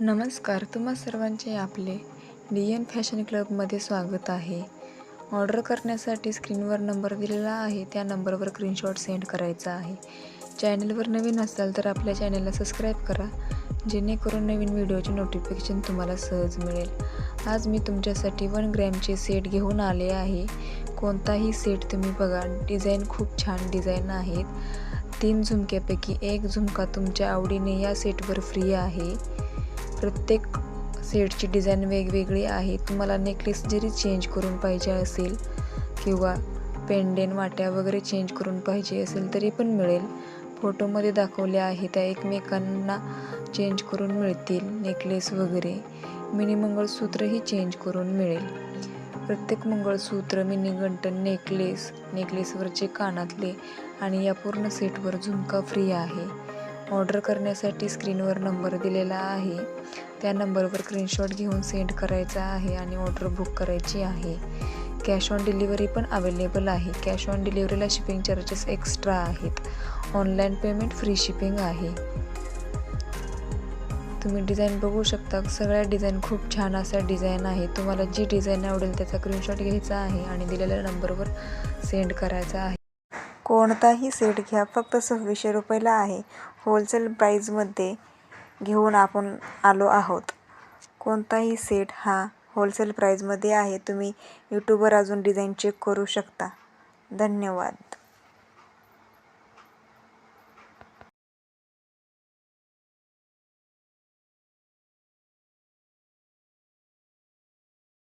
नमस्कार तुम्हा सर्वांचे आपले डी एन फॅशन क्लबमध्ये स्वागत आहे. ऑर्डर करण्यासाठी स्क्रीनवर नंबर दिलेला आहे त्या नंबरवर स्क्रीनशॉट सेंड करायचा आहे. चॅनलवर नवीन असाल तर आपल्या चॅनलला सबस्क्राईब करा जेणेकरून नवीन व्हिडिओचे नोटिफिकेशन तुम्हाला सहज मिळेल. आज मी तुमच्यासाठी वन ग्रॅमचे सेट घेऊन आले आहे. कोणताही सेट तुम्ही बघा डिझाईन खूप छान डिझाईन आहेत. तीन झुमक्यापैकी एक झुमका तुमच्या आवडीने या सेटवर फ्री आहे. प्रत्येक सेटची डिझाईन वेगवेगळी आहे. तुम्हाला नेकलेस जरी चेंज करून पाहिजे असेल किंवा पेंडेन वाट्या वगैरे चेंज करून पाहिजे असेल तरी पण मिळेल. फोटोमध्ये दाखवल्या आहे त्या एकमेकांना चेंज करून मिळतील नेकलेस वगैरे. मिनी मंगळसूत्रही चेंज करून मिळेल. प्रत्येक मंगळसूत्र मिनी गंटन नेकलेस नेकलेसवरचे कानातले आणि या पूर्ण सेटवर झुमका फ्री आहे. ऑर्डर करण्यासाठी स्क्रीनवर नंबर दिलेला आहे. त्या नंबरवर स्क्रीनशॉट घेऊन सेंड करायचा आहे आणि ऑर्डर बुक करायची आहे. कॅश ऑन डिलिव्हरी पण अवेलेबल आहे. कॅश ऑन डिलिव्हरीला शिपिंग चार्जेस एक्स्ट्रा आहेत. ऑनलाईन पेमेंट फ्री शिपिंग आहे. तुम्ही डिझाईन बघू शकता. सगळ्या डिझाईन खूप छान असा डिझाईन आहे. तुम्हाला जी डिझाईन आवडेल त्याचा स्क्रीनशॉट घ्यायचा आहे आणि दिलेल्या नंबरवर सेंड करायचा आहे. कोणताही सेट घ्या. फक्त सव्वीसशे रुपयाला आहे. होलसेल प्राईजमध्ये घेऊन आपण आलो आहोत. कोणताही सेट हा होलसेल प्राईजमध्ये आहे. तुम्ही यूट्यूबवर अजून डिझाईन चेक करू शकता. धन्यवाद.